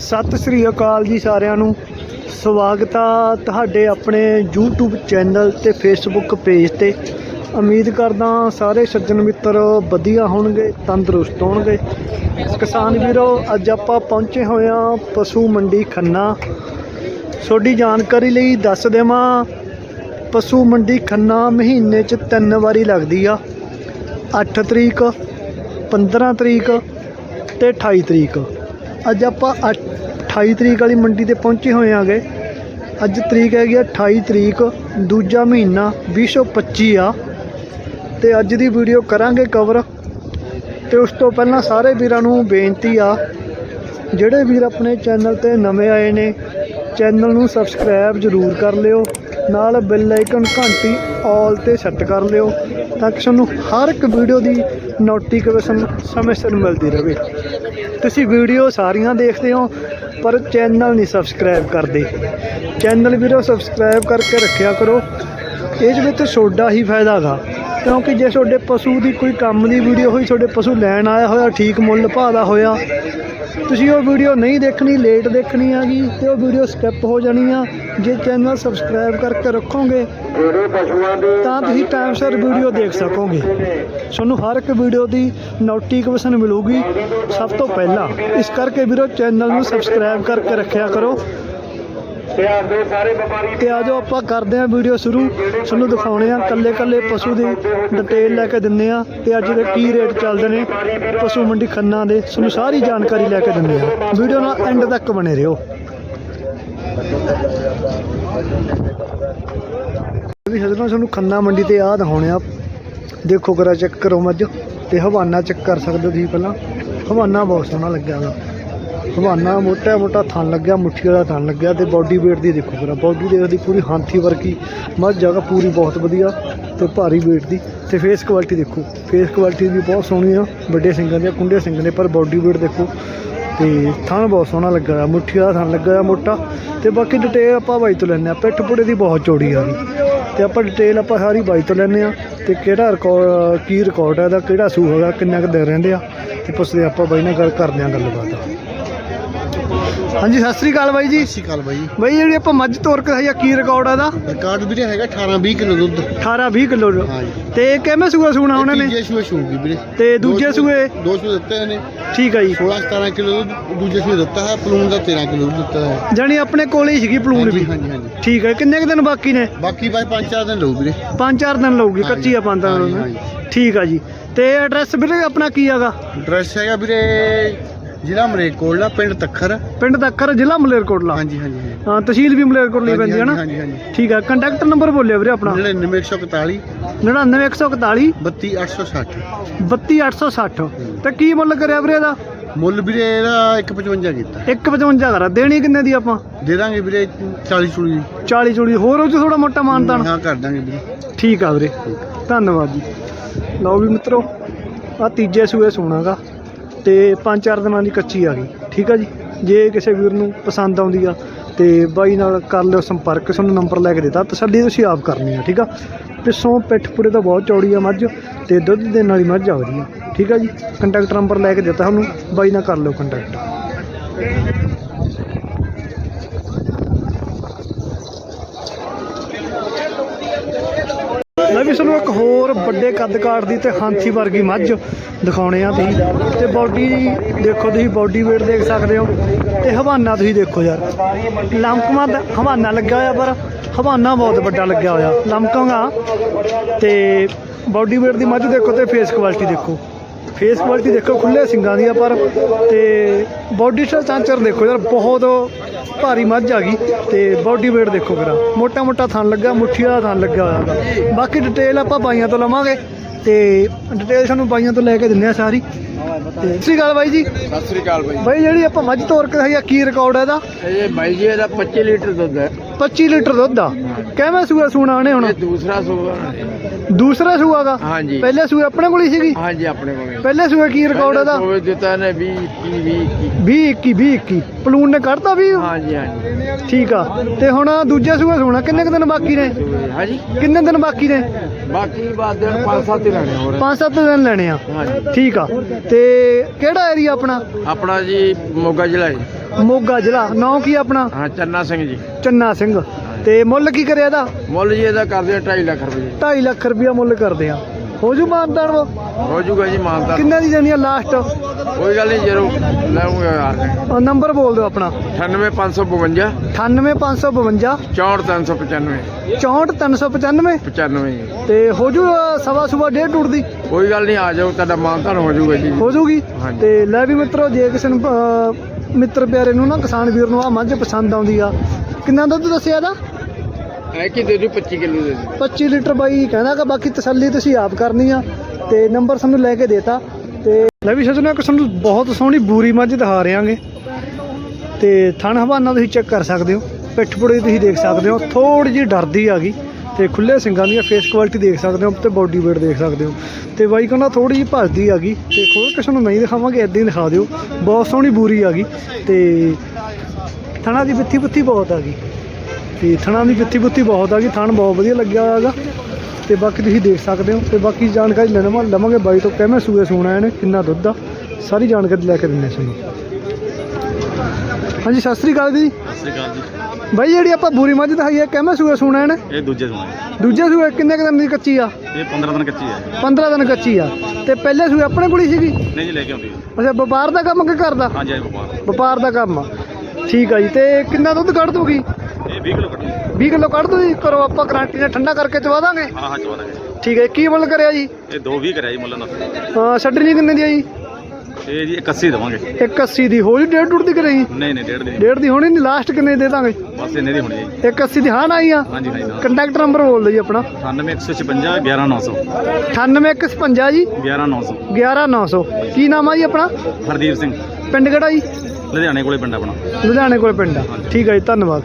ਸਤਿ ਸ੍ਰੀ ਅਕਾਲ ਜੀ ਸਾਰਿਆਂ ਨੂੰ। ਸਵਾਗਤ ਆ ਤੁਹਾਡੇ ਆਪਣੇ YouTube ਚੈਨਲ ਤੇ Facebook ਪੇਜ ਤੇ। ਉਮੀਦ ਕਰਦਾ ਸਾਰੇ ਸੱਜਣ ਮਿੱਤਰ ਵਧੀਆ ਹੋਣਗੇ, ਤੰਦਰੁਸਤ ਹੋਣਗੇ। ਕਿਸਾਨ ਵੀਰੋ, ਅੱਜ ਆਪਾਂ ਪਹੁੰਚੇ ਹੋਏ ਆ ਪਸ਼ੂ ਮੰਡੀ ਖੰਨਾ। ਤੁਹਾਡੀ ਜਾਣਕਾਰੀ ਲਈ ਦੱਸ ਦੇਵਾਂ, ਪਸ਼ੂ ਮੰਡੀ ਖੰਨਾ ਮਹੀਨੇ 'ਚ ਤਿੰਨ ਵਾਰੀ ਲੱਗਦੀ ਆ। 8 ਤਰੀਕ 15 ਤਰੀਕ ਤੇ 28 ਤਰੀਕ। ਅੱਜ ਆਪਾਂ ਅੱਠ- 28 ਤਰੀਕ ਵਾਲੀ ਮੰਡੀ ਤੇ ਪਹੁੰਚੇ ਹੋਏ ਆਂਗੇ। ਅੱਜ ਤਰੀਕ ਹੈਗੀ ਆ 28 ਤਰੀਕ, ਦੂਜਾ ਮਹੀਨਾ 2025 ਆ। ਤੇ ਅੱਜ ਦੀ ਵੀਡੀਓ ਕਰਾਂਗੇ ਕਵਰ ਤੇ ਉਸ ਤੋਂ ਪਹਿਲਾਂ ਸਾਰੇ ਵੀਰਾਂ ਨੂੰ ਬੇਨਤੀ ਆ, ਜਿਹੜੇ ਵੀਰ ਆਪਣੇ ਚੈਨਲ ਤੇ ਨਵੇਂ ਆਏ ਨੇ, ਚੈਨਲ ਨੂੰ ਸਬਸਕ੍ਰਾਈਬ ਜ਼ਰੂਰ ਕਰ ਲਿਓ। ਨਾਲ ਬੈਲ ਆਈਕਨ ਘੰਟੀ ਆਲ ਤੇ ਸੈੱਟ ਕਰ ਲਿਓ, ਤਾਂ ਕਿ ਤੁਹਾਨੂੰ ਹਰ ਇੱਕ ਵੀਡੀਓ ਦੀ ਨੋਟੀਫਿਕੇਸ਼ਨ ਸਮੇਂ ਸਿਰ ਮਿਲਦੀ ਰਹੇ। ਤੁਸੀਂ ਵੀਡੀਓ ਸਾਰੀਆਂ ਦੇਖਦੇ ਹੋ, ਪਰ ਚੈਨਲ ਨਹੀਂ ਸਬਸਕ੍ਰਾਈਬ ਕਰਦੇ। ਚੈਨਲ ਵੀਰੋ ਸਬਸਕ੍ਰਾਈਬ ਕਰਕੇ ਰੱਖਿਆ ਕਰੋ। ਇਸ ਵਿੱਚ ਤੁਹਾਡਾ ਹੀ ਫਾਇਦਾ ਗਾ। ਕਿਉਂਕਿ ਜੇ ਤੁਹਾਡੇ ਪਸ਼ੂ ਦੀ ਕੋਈ ਕੰਮ ਦੀ ਵੀਡੀਓ ਹੋਈ, ਤੁਹਾਡੇ ਪਸ਼ੂ ਲੈਣ ਆਇਆ ਹੋਇਆ, ਠੀਕ ਮੁੱਲ ਭਾਅ ਦਾ ਹੋਇਆ ਤੁਸੀਂ ਉਹ ਵੀਡੀਓ ਨਹੀਂ ਦੇਖਣੀ ਲੇਟ ਦੇਖਣੀ ਹੈਗੀ, ਤੇ ਉਹ ਵੀਡੀਓ ਸਕਿਪ ਹੋ ਜਾਣੀ ਆ। ਜੇ ਚੈਨਲ ਸਬਸਕ੍ਰਾਈਬ ਕਰਕੇ ਰੱਖੋਗੇ, ਤਾਂ ਤੁਸੀਂ ਟਾਈਮ ਸਿਰ ਵੀਡੀਓ ਦੇਖ ਸਕੋਗੇ। ਤੁਹਾਨੂੰ ਹਰ ਇੱਕ ਵੀਡੀਓ ਦੀ ਨੋਟੀਫਿਕੇਸ਼ਨ ਮਿਲੂਗੀ ਸਭ ਤੋਂ ਪਹਿਲਾਂ। ਇਸ ਕਰਕੇ ਵੀਰੋ ਚੈਨਲ ਨੂੰ ਸਬਸਕ੍ਰਾਈਬ ਕਰਕੇ ਰੱਖਿਆ ਕਰੋ। ਤੇ ਆਜੋ ਆਪਾਂ ਕਰਦੇ ਆਂ ਵੀਡੀਓ ਸ਼ੁਰੂ। ਤੁਹਾਨੂੰ ਦਿਖਾਉਣੇ ਆ ਕੱਲੇ ਕੱਲੇ ਪਸ਼ੂ ਦੀ ਡਿਟੇਲ ਲੈ ਕੇ ਦਿੰਨੇ ਆ ਤੇ ਅੱਜ ਦੇ ਕੀ ਰੇਟ ਚੱਲਦੇ ਨੇ ਪਸ਼ੂ ਮੰਡੀ ਖੰਨਾ ਦੇ, ਤੁਹਾਨੂੰ ਸਾਰੀ ਜਾਣਕਾਰੀ ਲੈ ਕੇ ਦਿੰਨੇ ਆ ਵੀਡੀਓ ਨਾਲ ਐਂਡ ਤੱਕ ਬਣੇ ਰਹੋ। ਵੀ ਹਜ਼ਰਾਂ ਤੁਹਾਨੂੰ ਖੰਨਾ ਮੰਡੀ ਤੇ ਆ ਦਿਖਾਉਣੇ ਆ ਦੇਖੋ ਕਰਾ ਚੈੱਕ ਕਰੋ ਮੱਝ ਤੇ ਹਵਾਨਾ ਚੈੱਕ ਕਰ ਸਕਦੇ ਹੋ ਤੁਸੀਂ ਪਹਿਲਾਂ। ਹਵਾਨਾ ਬਹੁਤ ਸੋਹਣਾ ਲੱਗਿਆ ਵਾ। ਹਵਾਨਾ ਮੋਟਾ ਮੋਟਾ ਥਣ ਲੱਗਿਆ, ਮੁੱਠੀ ਵਾਲਾ ਥਣ ਲੱਗਿਆ ਤੇ ਬਾਡੀ weight ਦੀ ਦੇਖੋ ਕਰਾ ਬਾਡੀ ਦੇ ਉਹਦੀ ਪੂਰੀ ਹਾਂਥੀ ਵਰਗੀ ਮੱਝ, ਜਗ੍ਹਾ ਪੂਰੀ ਬਹੁਤ ਵਧੀਆ ਤੇ ਭਾਰੀ weight ਦੀ ਤੇ ਫੇਸ ਕੁਆਲਿਟੀ ਦੇਖੋ ਫੇਸ ਕੁਆਲਿਟੀ ਵੀ ਬਹੁਤ ਸੋਹਣੀ ਆ, ਵੱਡੇ ਸਿੰਗਾਂ ਦੀਆਂ, ਕੁੰਡੇ ਸਿੰਘ ਨੇ, ਪਰ ਬਾਡੀ weight ਦੇਖੋ ਤੇ ਥਣ ਬਹੁਤ ਸੋਹਣਾ ਲੱਗਾ ਆ ਮੁੱਠੀ ਵਾਲਾ ਥਣ ਲੱਗਾ ਹੋਇਆ ਮੋਟਾ ਤੇ ਬਾਕੀ ਡਿਟੇਲ ਆਪਾਂ ਬਾਈ ਤੋਂ ਲੈਂਦੇ ਆ ਪਿੱਠ ਪੁੜੇ ਦੀ ਬਹੁਤ ਚੌੜੀ ਆ ਗਈ ਤੇ ਆਪਾਂ ਡਿਟੇਲ ਆਪਾਂ ਸਾਰੀ ਬਾਈ ਤੋਂ ਲੈਂਦੇ ਆ ਤੇ ਕਿਹੜਾ ਰਿਕਾਰਡ ਕੀ ਰਿਕਾਰਡ ਹੈ ਇਹਦਾ, ਕਿਹੜਾ ਸੂ ਹੈਗਾ, ਕਿੰਨਾ ਕੁ ਦੇ ਰਹਿੰਦੇ ਆ ਤੇ ਪੁੱਛਦੇ ਆਪਾਂ ਬਾਈ ਨਾਲ ਗੱਲ ਕਰਦੇ ਆ ਗੱਲਬਾਤ। ਹਾਂਜੀ ਸਤਿ ਸ੍ਰੀ ਅਕਾਲ ਬਾਈ ਜੀ। ਸਤਿ ਸ਼੍ਰੀ ਅਕਾਲ ਬਾਈ। ਬਾਈ ਜਿਹੜੀ ਆਪਾਂ ਮੱਝ ਤੋਰ ਕੇ ਆ ਕੀ ਰਿਕਾਰਡ ਆ ਇਹਦਾ? ਰਿਕਾਰਡ ਵੀਰੇ ਹੈਗਾ 18 20 ਕਿਲੋ ਦੁੱਧ। 18 20 ਕਿਲੋ ਹਾਂਜੀ। ਤੇ ਕਿਵੇਂ ਸੂਆ ਸੂਣਾ ਉਹਨਾਂ ਨੇ? ਤੀਜੇ ਸੂਏ ਸ਼ੂਗੀ ਵੀਰੇ। ਤੇ ਦੂਜੇ ਦੋ ਸੂਏ? ਦੋ ਸੂਏ ਦਿੱਤੇ ਨੇ। ਠੀਕ ਆ ਜੀ। 16 17 ਕਿਲੋ ਦੂਜੇ ਸੂਏ ਦਿੱਤਾ ਹੈ ਪਲੂਨ ਦਾ 13 ਕਿਲੋ ਦਿੱਤਾ ਹੈ ਜਾਣੀ ਆਪਣੇ ਕੋਲੇ ਹੀ ਸੀਗੀ ਪਲੂਨ ਵੀ। ਹਾਂਜੀ ਹਾਂਜੀ ਠੀਕ ਹੈ ਕਿੰਨੇ ਕੁ ਦਿਨ ਬਾਕੀ ਨੇ? ਬਾਕੀ ਬਾਈ 5-4 ਦਿਨ ਲਊ ਵੀਰੇ। ਪੰਜ ਚਾਰ ਦਿਨ ਲਊਗੀ ਕੱਚੀ ਆ ਪੰਜ ਦਿਨ। ਠੀਕ ਆ ਜੀ। ਤੇ ਐਡਰੈਸ ਵੀਰੇ ਆਪਣਾ ਕੀ ਹੈਗਾ? ਐਡਰੈਸ ਹੈਗਾ ਵੀਰੇ ਜ਼ਿਲ੍ਹਾ ਮਰੇਕੋਟਲਾ ਪਿੰਡ ਤੱਖਰ। ਪਿੰਡ ਤੱਕਰ ਜ਼ਿਲ੍ਹਾ ਮਲੇਰਕੋਟਲਾ? ਹਾਂਜੀ ਹਾਂਜੀ ਹਾਂਜੀ। ਹਾਂ ਤਹਿਸੀਲ ਵੀ ਮਲੇਰਕੋਟਲਾ ਪੈਂਦੀ ਹੈ ਨਾ? ਹਾਂਜੀ ਹਾਂਜੀ ਠੀਕ ਆ ਕੰਟੈਕਟ ਨੰਬਰ ਬੋਲਿਓ ਵੀਰੇ ਆਪਣਾ। 99141 99141 32860 32860 ਤੇ ਕੀ ਮੁੱਲ ਕਰਿਆ ਵੀਰੇ ਦਾ ਮੁੱਲ ਵੀਰੇ ਇਹਦਾ 155 ਕੀਤਾ। 155 ਕਰਾ। ਦੇਣੀ ਕਿੰਨੇ ਦੀ ਆਪਾਂ? ਦੇ ਦਾਂਗੇ ਵੀਰੇ 40 ਚੁਲੀ। 40 ਚੂੜੀ ਹੋਰ ਉਹ ਚ ਥੋੜਾ ਮੋਟਾ ਮਾਨਤਾਨ ਹਾਂ ਕਰ ਦਾਂਗੇ ਵੀਰੇ। ਠੀਕ ਆ ਵੀਰੇ। ਧੰਨਵਾਦ ਜੀ। ਲਓ ਵੀ ਮਿੱਤਰੋ ਆ ਤੀਜੇ ਸੂਏ ਸੋਣਾਗਾ ਤੇ ਪੰਜ ਚਾਰ ਦਿਨਾਂ ਦੀ ਕੱਚੀ ਆ ਗਈ। ਠੀਕ ਆ ਜੀ? ਜੇ ਕਿਸੇ ਵੀਰ ਨੂੰ ਪਸੰਦ ਆਉਂਦੀ ਆ ਤੇ ਬਾਈ ਨਾਲ ਕਰ ਲਿਓ ਸੰਪਰਕ ਤੁਹਾਨੂੰ ਨੰਬਰ ਲੈ ਕੇ ਦਿੱਤਾ ਤਸੱਲੀ ਤੁਸੀਂ ਆਪ ਕਰਨੀ ਆ, ਠੀਕ ਆ? ਪਿੱਛੋਂ ਪਿੱਠ ਪੂਰੇ ਤਾਂ ਬਹੁਤ ਚੌੜੀ ਆ ਮੱਝ ਤੇ ਦੁੱਧ ਦੇਣ ਵਾਲੀ ਮੱਝ ਆ ਵਧੀਆ। ਠੀਕ ਆ ਜੀ? ਕੰਟੈਕਟ ਨੰਬਰ ਲੈ ਕੇ ਦਿੱਤਾ ਤੁਹਾਨੂੰ ਬਾਈ ਨਾਲ ਕਰ ਲਿਓ ਕੰਟੈਕਟ ਮੈਂ ਵੀ ਤੁਹਾਨੂੰ ਇੱਕ ਹੋਰ ਵੱਡੇ ਕੱਦ ਕਾਠ ਦੀ ਤੇ ਹਾਂਥੀ ਵਰਗੀ ਮੱਝ ਦਿਖਾਉਣੇ ਆ ਤੁਸੀਂ। ਤੇ ਬਾਡੀ ਦੇਖੋ ਤੁਸੀਂ ਬਾਡੀ weight ਦੇਖ ਸਕਦੇ ਹੋ। ਤੇ ਹਵਾਨਾ ਤੁਸੀਂ ਦੇਖੋ ਯਾਰ। ਲੰਕਮਾ ਹਵਾਨਾ ਲੱਗਿਆ ਹੋਇਆ, ਪਰ ਹਵਾਨਾ ਬਹੁਤ ਵੱਡਾ ਲੱਗਿਆ ਹੋਇਆ। ਲੰਕਾਂਗਾ ਤੇ ਬਾਡੀ weight ਦੀ ਮੱਝ ਦੇਖੋ ਤੇ ਫੇਸ ਕੁਆਲਿਟੀ ਦੇਖੋ। ਫੇਸ ਕੁਆਲਿਟੀ ਦੇਖੋ ਖੁੱਲੇ ਸਿੰਗਾਂ ਦੀ ਆ ਪਰ। ਤੇ ਬਾਡੀ ਚਾਂਚਰ ਦੇਖੋ ਯਾਰ, ਬਹੁਤ ਭਾਰੀ ਮੱਝ ਆ ਗਈ। ਤੇ ਬਾਡੀ weight ਦੇਖੋ ਕਰਾ ਮੋਟਾ ਮੋਟਾ ਥਣ ਲੱਗਾ, ਮੁੱਠੀ ਵਾਲਾ ਥਣ ਲੱਗਾ ਹੋਇਆ ਬਾਕੀ ਡਿਟੇਲ ਆਪਾਂ ਬਾਈਆਂ ਤੋਂ ਲਵਾਂਗੇ। ਤੇ ਡਿਟੇਲ ਸਾਨੂੰ ਬਾਈਆਂ ਤੋਂ ਲੈ ਕੇ ਦਿੰਨੇ ਆ ਸਾਰੀ। ਤੇ ਸਤਿ ਸ਼੍ਰੀ ਅਕਾਲ ਬਾਈ ਜੀ। ਸਤਿ ਸ੍ਰੀ ਅਕਾਲ ਬਾਈ। ਬਾਈ ਜਿਹੜੀ ਆਪਾਂ ਮੱਝ ਤੋਰ ਕੇ ਆਈ ਆ ਕੀ ਰਿਕਾਰਡ ਹੈ ਇਹਦਾ? ਇਹ ਬਾਈ ਜੀ ਇਹਦਾ 25 ਲੀਟਰ ਦੁੱਧ ਹੈ। 25 ਲੀਟਰ ਦੁੱਧ ਆ। ਕਿਵੇਂ ਸੂਆ ਸੂਣਾ ਨੇ ਹੁਣ? ਦੂਸਰਾ ਸੂਆ। ਦੂਸਰਾ ਸੂਆਗਾ ਹਾਂਜੀ। ਪਹਿਲੇ ਸੂਏ ਆਪਣੇ ਕੋਲ ਹੀ ਸੀਗੀ? ਹਾਂਜੀ ਆਪਣੇ ਕੋਲ ਪਹਿਲੇ ਸੂਏ ਕੀ ਰਿਕਾਰਡ ਇਹਦਾ ਸੋਵੇ ਦਿੱਤਾ ਨੇ 20 21 20 20 21 20 21 ਪਲੂਨ ਨੇ ਕੱਢਤਾ ਵੀ ਹਾਂਜੀ ਹਾਂਜੀ। ਠੀਕ ਆ। ਤੇ ਹੁਣ ਦੂਜੇ ਸੂਏ ਸੋਣਾ ਕਿੰਨੇ ਦਿਨ ਬਾਕੀ ਨੇ? ਸੂਏ, ਹਾਂਜੀ। ਕਿੰਨੇ ਦਿਨ ਬਾਕੀ ਨੇ? ਬਾਕੀ ਬਾਅਦ ਦੇ 5-7 ਹੀ ਲੈਣੇ ਹੋਰ। 5-7 ਦਿਨ ਲੈਣੇ ਆ। ਹਾਂਜੀ। ਠੀਕ ਆ। ਤੇ ਕਿਹੜਾ ਏਰੀਆ ਆਪਣਾ? ਆਪਣਾ ਜੀ ਮੋਗਾ ਜ਼ਿਲ੍ਹਾ ਜੀ। ਮੋਗਾ ਜ਼ਿਲ੍ਹਾ। ਨਾਂ ਕੀ ਆਪਣਾ? ਹਾਂ ਚੰਨਾ ਸਿੰਘ ਜੀ। ਚੰਨਾ ਸਿੰਘ। ਤੇ ਮੁੱਲ ਕੀ ਕਰਿਆ ਇਹਦਾ? ਮੁੱਲ ਜੀ ਇਹਦਾ ਕਰਦੇ ਆ 2.5 ਲੱਖ ਰੁਪਏ। 2.5 ਲੱਖ ਰੁਪਇਆ ਮੁੱਲ ਕਰਦੇ ਆ। ਹੋ ਜੂ ਮਾਨਦਾਨ ਵਾ ਹੋ ਜੂਗਾ ਜੀ ਮਾਨਤਾ ਕਿੰਨੇ ਦੀ ਜਾਨੀ ਆ ਲਾਸਟ ਕੋਈ ਗੱਲ ਨਹੀਂ ਜਰੂਰ ਲੈਉਂਗੇ ਯਾਰ ਨੰਬਰ ਬੋਲ ਦਿਓ ਆਪਣਾ। 98552 98552 64395 64395 95 ਜੀ। ਤੇ ਹੋ ਜੂ ਸਵਾ ਸੁਬਾ ਡੇਢ ਟੁੱਟ ਦੀ। ਕੋਈ ਗੱਲ ਨਹੀਂ ਆ ਜਾਓ ਤੁਹਾਡਾ ਮਾਨਤਾਨ ਹੋ ਜੂਗਾ ਜੀ। ਹੋ ਜੂਗੀ। ਤੇ ਲੈ ਵੀ ਮਿੱਤਰੋ ਜੇ ਕਿਸੇ ਨੂੰ ਮਿੱਤਰ ਪਿਆਰੇ ਨੂੰ ਨਾ ਕਿਸਾਨ ਵੀਰ ਨੂੰ ਆ ਮੱਝ ਪਸੰਦ ਆਉਂਦੀ ਆ ਕਿੰਨਾ ਦੁੱਧ ਦੱਸਿਆ ਇਹਦਾ? ਐ ਕਿ ਦੇ ਦੂ 25 ਕਿਲੋ ਦੇ ਦੂ 25 ਲੀਟਰ ਬਾਈ ਕਹਿੰਦਾ ਕਿ ਬਾਕੀ ਤਸੱਲੀ ਤੁਸੀਂ ਆਪ ਕਰਨੀ ਆ ਤੇ ਨੰਬਰ ਸਾਨੂੰ ਲੈ ਕੇ ਦੇਤਾ ਤੇ ਲੈ ਵੀ ਸੱਜਣੋ ਕਿ ਸਾਨੂੰ ਬਹੁਤ ਸੋਹਣੀ ਬੂਰੀ ਮੱਝ ਦਿਖਾ ਰਿਆਂਗੇ ਤੇ ਥਣ ਹਵਾਨਾ ਤੁਸੀਂ ਚੈੱਕ ਕਰ ਸਕਦੇ ਹੋ, ਪਿੱਠ ਪੁੜੀ ਤੁਸੀਂ ਦੇਖ ਸਕਦੇ ਹੋ ਥੋੜੀ ਜਿਹੀ ਡਰਦੀ ਆ ਗਈ ਤੇ ਖੁੱਲੇ ਸਿੰਘਾਂ ਦੀਆਂ ਫੇਸ ਕੁਆਲਿਟੀ ਦੇਖ ਸਕਦੇ ਹੋ, ਤੇ ਬਾਡੀ ਵੇਟ ਦੇਖ ਸਕਦੇ ਹੋ। ਤੇ ਬਾਈ ਕਹਿੰਦਾ ਥੋੜੀ ਜਿਹੀ ਭੱਜਦੀ ਆ ਗਈ ਤੇ ਖੋਲ ਕੇ ਸਾਨੂੰ ਨਹੀਂ ਦਿਖਾਵਾਂਗੇ, ਇਦਾਂ ਹੀ ਦਿਖਾ ਦਿਓ। ਬਹੁਤ ਸੋਹਣੀ ਬੂਰੀ ਆ ਗਈ ਤੇ ਥਣਾ ਦੀ ਬਿੱਥੀ ਬੁੱਥੀ ਬਹੁਤ ਆ ਗਈ। ਤੇ ਥਣਾ ਦੀ ਬਿੱਥੀ ਬੁੱਥੀ ਬਹੁਤ ਆ ਗਈ ਥਣ ਬਹੁਤ ਵਧੀਆ ਲੱਗਿਆ ਹੋਇਆਗਾ ਤੇ ਬਾਕੀ ਤੁਸੀਂ ਦੇਖ ਸਕਦੇ ਹੋ ਤੇ ਬਾਕੀ ਜਾਣਕਾਰੀ ਲੈਣਾ ਲਵਾਂਗੇ ਬਾਈ ਤੋਂ। ਕਿਵੇਂ ਸੂਏ ਸੋਣਾ ਇਹਨੇ ਕਿੰਨਾ ਦੁੱਧ ਆ ਸਾਰੀ ਜਾਣਕਾਰੀ ਲੈ ਕੇ ਦਿੰਦੇ ਸਾਨੂੰ ਹਾਂਜੀ ਸਤਿ ਸ੍ਰੀ ਅਕਾਲ ਜੀ। ਸਤਿ ਸ਼੍ਰੀ ਅਕਾਲ ਜੀ। ਬਾਈ ਜਿਹੜੀ ਆਪਾਂ ਬੂਰੀ ਮੱਝ ਦਿਖਾਈ ਹੈ ਕਿਵੇਂ ਸੂਏ ਸੋਣਾ ਇਹਨੇ? ਇਹ ਦੂਜੇ ਸੂਏ। ਦੂਜੇ ਸੂਏ ਕਿੰਨੇ ਦਿਨ ਦੀ ਕੱਚੀ ਆ? ਇਹ 15 ਦਿਨ ਕੱਚੀ ਹੈ 15 ਦਿਨ ਕੱਚੀ ਆ। ਤੇ ਪਹਿਲੇ ਸੂਏ ਆਪਣੇ ਕੋਲ ਹੀ ਸੀਗੀ? ਨਹੀਂ ਜੀ ਲੈ ਕੇ ਆਉਂਦੀ। ਅੱਛਾ ਵਪਾਰ ਦਾ ਕੰਮ ਕਿ ਕਰਦਾ ਹਾਂਜੀ ਵਪਾਰ। ਵਪਾਰ ਦਾ ਕੰਮ ਆ। ਠੀਕ ਆ ਜੀ ਤੇ ਕਿੰਨਾ ਦੁੱਧ ਕੱਢ ਦੂਗੀ 20 ਕਿਲੋ ਕੱਟੀ 20 ਕਿਲੋ ਕੱਢ ਦੂਗੀ ਕਰੋ ਆਪਾਂ ਗਰੰਟੀ ਨਾਲ ਠੰਡਾ ਕਰਕੇ ਚਵਾ ਦਾਂਗੇ ਹਾਂ ਹਾਂ ਚਵਾ ਦਾਂਗੇ ਠੀਕ ਹੈ ਕੀ ਮੁੱਲ ਕਰਿਆ ਜੀ? ਇਹ 2 20 ਕਰਿਆ ਜੀ ਮੁੱਲ ਨਾਲ। ਹਾਂ ਛੱਡਣੀ ਕਿੰਨੇ ਦੀ ਆ ਜੀ? ਇਹ ਜੀ 81 ਦੇਵਾਂਗੇ। 180 ਦੀ ਹੋ ਜੀ ਡੇਢ ਟੁੱਟ ਦੀ ਕਰੇ? ਜੀ ਨਹੀਂ ਨਹੀਂ ਡੇਢ ਦੀ ਡੇਢ ਦੀ ਹੋਣੀ ਨਹੀਂ ਲਾਸਟ ਕਿੰਨੇ ਦੀ ਦੇ ਦਾਂਗੇ? ਬਸ ਇੰਨੇ ਦੀ ਹੋਣੀ ਹੈ ਜੀ। 180 ਦੀ ਹਾਂ ਨਾ ਆਈ ਆ? ਹਾਂਜੀ ਹਾਂਜੀ ਕੰਟੈਕਟ ਨੰਬਰ ਬੋਲ ਦਿਓ ਜੀ ਆਪਣਾ। 9156 11900 98155 ਜੀ। 11900 11900 ਕੀ ਨਾਮ ਆ ਜੀ ਆਪਣਾ? ਹਰਦੀਪ ਸਿੰਘ। ਪਿੰਡ ਕਿਹੜਾ ਜੀ? ਲੁਧਿਆਣੇ ਕੋਲੇ ਪਿੰਡ ਆਪਣਾ। ਲੁਧਿਆਣੇ ਕੋਲ ਪਿੰਡ ਆ। ਠੀਕ ਹੈ ਜੀ ਧੰਨਵਾਦ।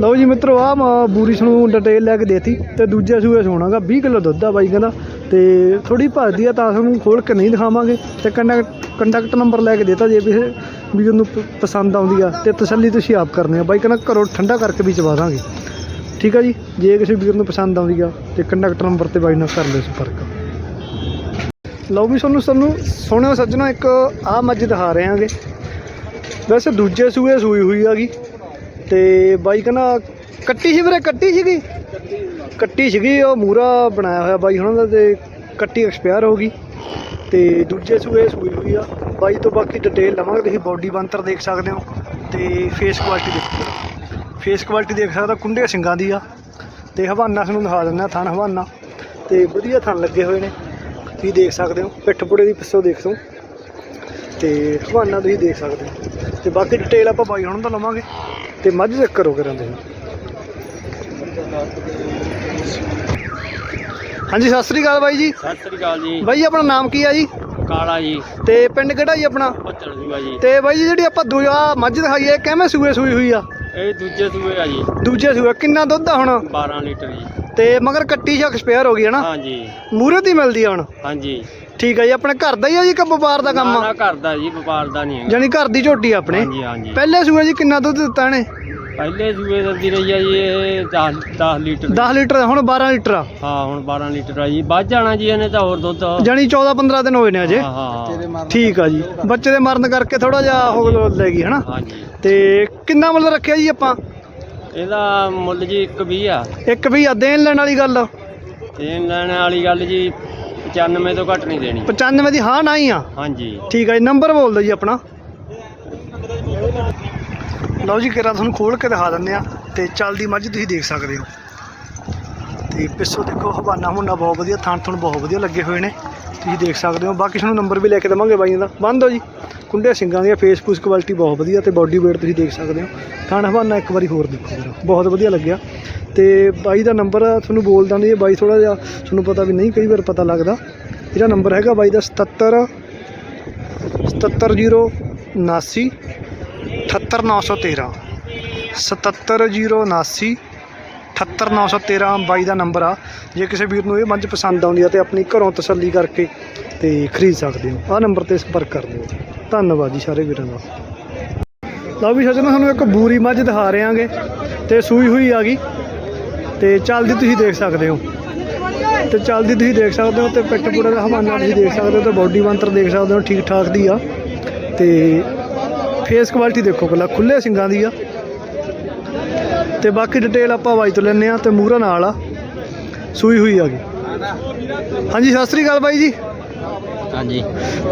ਲਓ ਜੀ ਮਿੱਤਰੋ ਆ ਬੂਰੀ ਨੂੰ ਡਿਟੇਲ ਲੈ ਕੇ ਦੇਤੀ ਤੇ ਦੂਜੇ ਸੂਏ ਸੋਣਾਗਾ 20 ਕਿਲੋ ਦੁੱਧ ਆ ਬਾਈ ਕਹਿੰਦਾ। ਤੇ ਥੋੜੀ ਭੱਜਦੀ ਆ ਤਾਂ ਤੁਹਾਨੂੰ ਖੋਲ ਕੇ ਨਹੀਂ ਦਿਖਾਵਾਂਗੇ। ਤੇ ਕੰਟੈਕਟ ਕੰਟੈਕਟ ਨੰਬਰ ਲੈ ਕੇ ਦੇਤਾ ਜੇ ਵੀ ਵੀ ਉਹਨੂੰ ਪ- ਪਸੰਦ ਆਉਂਦੀ ਆ ਤੇ ਤਸੱਲੀ ਤੁਸੀਂ ਆਪ ਕਰਨੀ ਆ। ਬਾਈ ਕਹਿੰਦਾ ਘਰੋਂ ਠੰਡਾ ਕਰਕੇ ਵੀ ਚਵਾ ਦਾਂਗੇ। ਠੀਕ ਆ ਜੀ ਜੇ ਕਿਸੇ ਵੀਰ ਨੂੰ ਪਸੰਦ ਆਉਂਦੀ ਆ ਤੇ ਕੰਟੈਕਟ ਨੰਬਰ ਤੇ ਬਾਈ ਨਾਲ ਕਰ ਲਿਓ ਸੰਪਰਕ। ਲਓ ਵੀ ਤੁਹਾਨੂੰ ਸਾਨੂੰ ਸੋਹਣਿਓ ਸੱਜਣੋ ਇੱਕ ਆ ਮੱਝ ਦਿਖਾ ਰਹੇ ਆਂਗੇ। ਵੈਸੇ ਦੂਜੇ ਸੂਏ ਸੂਈ ਹੋਈ ਆਗੀ ਤੇ ਬਾਈ ਕਹਿੰਦਾ ਕੱਟੀ ਸੀ ਵੀਰੇ, ਕੱਟੀ ਸੀਗੀ? ਕੱਟੀ ਸੀਗੀ, ਉਹ ਮੂਰਾ ਬਣਾਇਆ ਹੋਇਆ ਬਾਈ ਹੁਣਾਂ ਦਾ ਤੇ ਕੱਟੀ ਐਕਸਪਾਇਰ ਹੋ ਗਈ। ਤੇ ਦੂਜੇ ਸੂਏ ਸੂਈ ਹੋਈ ਆ। ਬਾਈ ਤੋਂ ਬਾਕੀ ਡਿਟੇਲ ਲਵਾਂਗੇ, ਤੁਸੀਂ ਬਾਡੀ ਬੰਤਰ ਦੇਖ ਸਕਦੇ ਹੋ। ਤੇ ਫੇਸ ਕੁਆਲਿਟੀ ਦੇਖੋ ਫੇਸ ਕੁਆਲਿਟੀ ਦੇਖ ਸਕਦਾ, ਕੁੰਡੇ ਸਿੰਘਾਂ ਦੀ ਆ। ਤੇ ਹਵਾਨਾ ਤੁਹਾਨੂੰ ਦਿਖਾ ਦਿੰਦਾ, ਥਣ ਹਵਾਨਾ। ਤੇ ਵਧੀਆ ਥਣ ਲੱਗੇ ਹੋਏ ਨੇ। ਤੁਸੀਂ ਦੇਖ ਸਕਦੇ ਹੋ, ਪਿੱਠ ਪੁੜੇ ਦੀ ਪਿੱਛੋਂ ਦੇਖ। ਸਕਦੇ ਹੋ ਤੇ ਹਵਾਨਾ ਤੁਸੀਂ ਦੇਖ ਸਕਦੇ ਹੋ। ਤੇ ਬਾਕੀ ਡਿਟੇਲ ਆਪਾਂ ਬਾਈ ਹੁਣ ਤੋਂ ਲਵਾਂਗੇ ਤੇ ਮੱਝ ਚੈੱਕ ਕਰੋ ਕਰਾਂ ਤੁਸੀਂ ਹਾਂਜੀ ਸਤਿ ਸ੍ਰੀ ਅਕਾਲ ਬਾਈ ਜੀ। ਸਤਿ ਸ੍ਰੀ ਅਕਾਲ ਜੀ। ਬਾਈ ਆਪਣਾ ਨਾਮ ਕੀ ਆ ਜੀ? ਕਾਲਾ ਜੀ। ਤੇ ਪਿੰਡ ਕਿਹੜਾ ਜੀ ਆਪਣਾ? ਪੱਤਣ ਸੂਆ ਜੀ। ਤੇ ਬਾਈ ਜੀ ਜਿਹੜੀ ਆਪਾਂ ਦੂਜਾ ਮੱਝ ਦਿਖਾਈ ਹੈ ਕਿਵੇਂ ਸੂਏ ਸੂਈ ਹੋਈ ਆ? ਇਹ ਦੂਜੇ ਸੂਏ ਆ ਜੀ। ਦੂਜੇ ਸੂਏ ਕਿੰਨਾ ਦੁੱਧ ਆ ਹੁਣ? 12 ਲੀਟਰ ਜੀ। ਤੇ ਮਗਰ ਕੱਟੀ ਜਾਂ ਐਕਸਪਾਇਰ ਹੋ ਗਈ ਹੈ ਨਾ? ਹਾਂਜੀ। ਮੂਰੇ ਦੀ ਮਿਲਦੀ ਆ ਹੁਣ? ਹਾਂਜੀ। ਠੀਕ ਆ ਜੀ ਆਪਣੇ ਘਰ ਦਾ ਹੀ ਆ ਜੀ ਕਿ ਵਪਾਰ ਦਾ ਕੰਮ ਨਾ ਆ? ਨਾ ਘਰ ਦਾ ਜੀ ਵਪਾਰ ਦਾ ਨਹੀਂ ਹੈਗਾ। ਜਾਨੀ ਘਰ ਦੀ ਝੋਟੀ ਆ ਆਪਣੇ? ਹਾਂਜੀ ਹਾਂਜੀ। ਪਹਿਲੇ ਸੂਏ ਜੀ ਕਿੰਨਾ ਦੁੱਧ ਦਿੱਤਾ ਇਹਨੇ? ਪਹਿਲੇ ਸੂਏ ਦਿੰਦੀ ਰਹੀ ਆ ਜੀ ਇਹ 10 10 ਲੀਟਰ 10 ਲੀਟਰ ਹੁਣ 12 ਲੀਟਰ ਆ। ਹਾਂ ਹੁਣ 12 ਲੀਟਰ ਆ ਜੀ। ਵੱਧ ਜਾਣਾ ਜੀ ਇਹਨੇ ਤਾਂ ਹੋਰ ਦੁੱਧ। ਜਾਨੀ 14 15 ਦਿਨ ਹੋਏ ਨੇ ਅਜੇ। ਹਾਂ ਹਾਂ ਠੀਕ ਆ ਜੀ। ਬੱਚੇ ਦੇ ਮਰਨ ਕਰਕੇ ਥੋੜਾ ਜਿਹਾ ਹੋ ਲੈ ਗਈ ਹਨਾ? ਹਾਂਜੀ। ਤੇ ਕਿੰਨਾ ਮੁੱਲ ਰੱਖਿਆ ਜੀ ਆਪਾਂ? ਇਹਦਾ ਮੁੱਲ ਜੀ ਇੱਕ ਵੀ ਆ। ਇੱਕ ਵੀ ਆ ਦੇਣ ਲੈਣ ਵਾਲੀ ਗੱਲ? ਦੇਣ ਲੈਣ ਵਾਲੀ ਗੱਲ ਜੀ 95 ਤੋਂ ਘੱਟ ਨਹੀਂ ਦੇਣੀ। 95 ਦੀ ਹਾਂ ਨਾ ਹੀ ਆ। ਹਾਂਜੀ। ਠੀਕ ਆ ਜੀ ਨੰਬਰ ਬੋਲ ਦਿਓ ਜੀ ਆਪਣਾ। ਲਓ ਜੀ ਕਿਰਾ ਤੁਹਾਨੂੰ ਖੋਲ ਕੇ ਦਿਖਾ ਦਿੰਦੇ ਆ ਤੇ ਚੱਲਦੀ ਮੱਝ ਤੁਸੀਂ ਦੇਖ ਸਕਦੇ ਹੋ। ਤੇ ਪਿੱਛੋਂ ਦੇਖੋ ਹਵਾਨਾ ਹੁੰਨਾ ਬਹੁਤ ਵਧੀਆ ਥਣ ਥਣ ਬਹੁਤ ਵਧੀਆ ਲੱਗੇ ਹੋਏ ਨੇ। ਤੁਸੀਂ ਦੇਖ ਸਕਦੇ ਹੋ ਬਾਕੀ ਤੁਹਾਨੂੰ ਨੰਬਰ ਵੀ ਲੈ ਕੇ ਦੇਵਾਂਗੇ ਬਾਈਆਂ ਦਾ। ਬੰਦ ਹੋ ਜੀ। ਕੁੰਡੇ ਸਿੰਘਾਂ ਦੀਆਂ ਫੇਸ ਫੂਸ ਕੁਆਲਿਟੀ ਬਹੁਤ ਵਧੀਆ ਤੇ ਬਾਡੀ ਵੇਟ ਤੁਸੀਂ ਦੇਖ ਸਕਦੇ ਹੋ। ਖਾਣ ਹਵਾਨਾ ਇੱਕ ਵਾਰੀ ਹੋਰ ਦੇਖੋ ਜਰਾ, ਬਹੁਤ ਵਧੀਆ ਲੱਗਿਆ। ਤੇ ਬਾਈ ਦਾ ਨੰਬਰ ਤੁਹਾਨੂੰ ਬੋਲ ਦਾਂਗੇ ਇਹ ਬਾਈ ਥੋੜਾ ਜਿਹਾ ਤੁਹਾਨੂੰ ਪਤਾ ਵੀ ਨਹੀਂ, ਕਈ ਵਾਰ ਪਤਾ ਲੱਗਦਾ। ਇਹਦਾ ਨੰਬਰ ਹੈਗਾ ਬਾਈ ਦਾ 77 77079 78913 77079 78913 ਬਾਈ ਦਾ ਨੰਬਰ ਆ। ਜੇ ਕਿਸੇ ਵੀਰ ਨੂੰ ਇਹ ਮੱਝ ਪਸੰਦ ਆਉਂਦੀ ਆ ਤੇ ਆਪਣੀ ਘਰੋਂ ਤਸੱਲੀ ਕਰਕੇ ਤੇ ਖਰੀਦ ਸਕਦੇ ਹੋ। ਆਹ ਨੰਬਰ ਤੇ ਸੰਪਰਕ ਕਰ ਲਿਓ। ਧੰਨਵਾਦ ਜੀ ਸਾਰੇ ਵੀਰਾਂ ਦਾ। ਲਓ ਵੀ ਸੱਜਣੋ, ਤੁਹਾਨੂੰ ਇੱਕ ਬੂਰੀ ਮੱਝ ਦਿਖਾ ਰਹੇ ਆਂਗੇ ਤੇ ਸੂਈ ਹੋਈ ਆ ਗਈ ਤੇ ਚੱਲਦੀ ਤੁਸੀਂ ਦੇਖ ਸਕਦੇ ਹੋ। ਤੇ ਚੱਲਦੀ ਤੁਸੀਂ ਦੇਖ ਸਕਦੇ ਹੋ ਤੇ ਪਿੱਠ ਪੂੜਾ ਦਾ ਹਵਾਨਾ ਤੁਸੀਂ ਦੇਖ ਸਕਦੇ ਹੋ ਤੇ ਬਾਡੀ ਬੰਤਰ ਦੇਖ ਸਕਦੇ ਹੋ ਠੀਕ ਠਾਕ ਦੀ ਆ। ਤੇ ਫੇਸ ਕੁਆਲਿਟੀ ਦੇਖੋ ਪਹਿਲਾਂ ਖੁੱਲੇ ਸਿੰਗਾਂ ਦੀ ਆ। ਤੇ ਬਾਕੀ ਡਿਟੇਲ ਆਪਾਂ ਬਾਈ ਤੋਂ ਲੈਣੇ ਆ ਤੇ ਮੂਹਰਾ ਨਾਲ ਆ। ਸੂਈ ਹੋਈ ਆ ਗਈ। ਹਾਂਜੀ, ਸਤਿ ਸ੍ਰੀ ਅਕਾਲ ਬਾਈ ਜੀ। ਹਾਂਜੀ।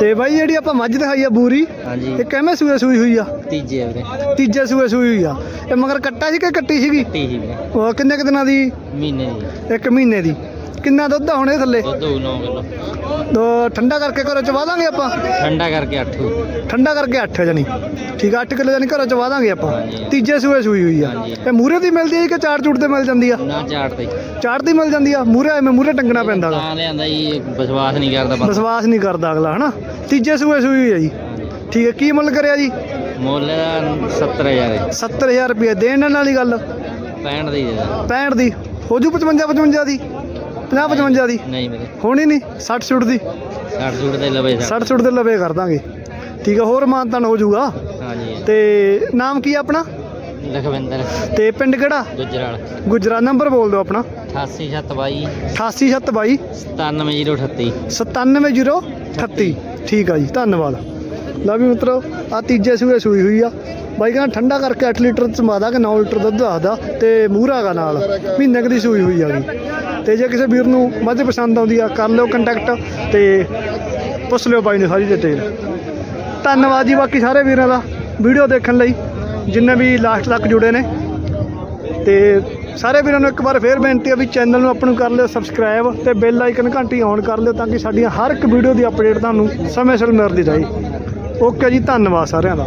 ਤੇ ਬਾਈ ਜਿਹੜੀ ਆਪਾਂ ਮੱਝ ਦਿਖਾਈ ਆ ਬੂਰੀ ਹਾਂਜੀ। ਇਹ ਕਿਵੇਂ ਸੂਏ ਸੂਈ ਹੋਈ ਆ? ਤੀਜੇ ਵੀਰੇ। ਤੀਜੇ ਸੂਏ ਸੂਈ ਹੋਈ ਆ। ਇਹ ਮਗਰ ਕੱਟਾ ਸੀ ਕਿ ਕੱਟੀ ਸੀਗੀ? ਤੀ ਹੀ ਵੀਰੇ। ਉਹ ਕਿੰਨੇ ਕੁ ਦਿਨਾਂ ਦੀ? ਮਹੀਨੇ ਦੀ। ਇੱਕ ਮਹੀਨੇ ਦੀ। ਕਿੰਨਾ ਦੁੱਧ ਆ ਹੁਣ ਇਹ ਥੱਲੇ? ਦੁੱਧ 9 ਕਿਲੋ। ਦੋ ਠੰਡਾ ਕਰਕੇ ਘਰੋਂ ਚਵਾ ਦਾਂਗੇ ਆਪਾਂ? ਠੰਡਾ ਕਰਕੇ 8 ਠੰਡਾ ਕਰਕੇ 8 ਜਣੀ। ਠੀਕ ਆ 8 ਕਿਲੋ ਜਣੀ ਘਰੋਂ ਚਵਾ ਦਾਂਗੇ ਆਪਾਂ। ਤੀਜੇ ਸੂਏ ਸੂਈ ਹੋਈ ਆ। ਇਹ ਮੂਰੇ ਦੀ ਮਿਲਦੀ ਹੈ ਕਿ ਚਾਰ ਚੂੜ ਤੇ ਮਿਲ ਜਾਂਦੀ ਆ? ਨਾ ਝਾੜ ਤੇ। ਚਾਰ ਦੀ ਮਿਲ ਜਾਂਦੀ ਆ? ਮੂਰੇ ਐਵੇਂ ਮੂਰੇ ਟੰਗਣਾ ਪੈਂਦਾ ਤਾਂ ਲਿਆਂਦਾ ਜੀ ਵਿਸ਼ਵਾਸ ਨਹੀਂ ਕਰਦਾ ਬੰਦਾ। ਵਿਸ਼ਵਾਸ ਨਹੀਂ ਕਰਦਾ ਅਗਲਾ ਹਨਾ? ਤੀਜੇ ਸੂਏ ਸੂਈ ਹੋਈ ਆ ਜੀ। ਠੀਕ ਹੈ ਕੀ ਮੁੱਲ ਕਰਿਆ ਜੀ? ਮੁੱਲ ਦਾ 70000 ਹੈ 70000 ਰੁਪਏ ਦੇਣ ਵਾਲੀ ਗੱਲ। 65 ਦੀ ਦੇ ਦਾਂ। 65 ਦੀ। ਹੋ ਜੂ 55 55 ਦੀ? 50 55 ਦੀ? ਨਹੀਂ ਵੀਰੇ। ਹੋਣੀ ਨਹੀਂ? 60 ਸੁੱਟ ਦੀ? 60 ਸੂਟ ਦੇ ਲਵੇ 60 ਸੁੱਟ ਦੇ ਲਵੇ ਕਰ ਦਾਂਗੇ। ਠੀਕ ਹੈ ਹੋਰ ਮਾਨਤਾਨ ਹੋ ਜਾਊਗਾ। ਹਾਂਜੀ। ਤੇ ਨਾਮ ਕੀ ਆ ਆਪਣਾ? ਲਖਵਿੰਦਰ। ਤੇ ਪਿੰਡ ਕਿਹੜਾ? ਗੁਜਰਾਲ। ਗੁਜਰਾ ਨੰਬਰ ਬੋਲ ਦਿਓ ਆਪਣਾ। 8722 88722 97038 97038 ਠੀਕ ਆ ਜੀ ਧੰਨਵਾਦ। ਲਓ ਵੀ ਮਿੱਤਰੋ ਆ ਤੀਜੇ ਸੂਏ ਸੂਈ ਹੋਈ ਆ। ਬਾਈ ਕਹਿੰਦਾ ਠੰਡਾ ਕਰਕੇ 8 ਲੀਟਰ ਸਮਾਦਾ ਕਿ 9 ਲੀਟਰ ਦੁੱਧ ਦੱਸਦਾ ਤੇ ਮੂਹਰਾ ਗਾ ਨਾਲ। ਮਹੀਨੇ ਕੁ ਦੀ ਸੂਈ ਹੋਈ ਆ ਗਈ ਤੇ ਜੇ ਕਿਸੇ ਵੀਰ ਨੂੰ ਮੱਝ ਪਸੰਦ ਆਉਂਦੀ ਆ, ਕਰ ਲਿਓ ਕੰਟੈਕਟ ਤੇ ਪੁੱਛ ਲਿਓ ਬਾਈ ਨੂੰ ਸਾਰੀ ਡਿਟੇਲ ਧੰਨਵਾਦ ਜੀ ਬਾਕੀ ਸਾਰੇ ਵੀਰਾਂ ਦਾ ਵੀਡੀਓ ਦੇਖਣ ਲਈ, ਜਿੰਨੇ ਵੀ ਲਾਸਟ ਤੱਕ ਜੁੜੇ ਨੇ। ਤੇ ਸਾਰੇ ਵੀਰਾਂ ਨੂੰ ਇੱਕ ਵਾਰ ਫੇਰ ਬੇਨਤੀ ਆ ਵੀ ਚੈਨਲ ਨੂੰ ਆਪਣਾ ਕਰ ਲਿਓ ਸਬਸਕ੍ਰਾਈਬ ਤੇ ਬੈਲ ਆਈਕਨ ਘੰਟੀ ਔਨ ਕਰ ਲਿਓ ਤਾਂ ਕਿ ਸਾਡੀਆਂ ਹਰ ਇੱਕ ਵੀਡੀਓ ਦੀ ਅਪਡੇਟ ਤੁਹਾਨੂੰ ਸਮੇਂ ਸਿਰ ਮਿਲਦੀ ਰਹੇ ਓਕੇ ਜੀ, ਧੰਨਵਾਦ ਸਾਰਿਆਂ ਦਾ।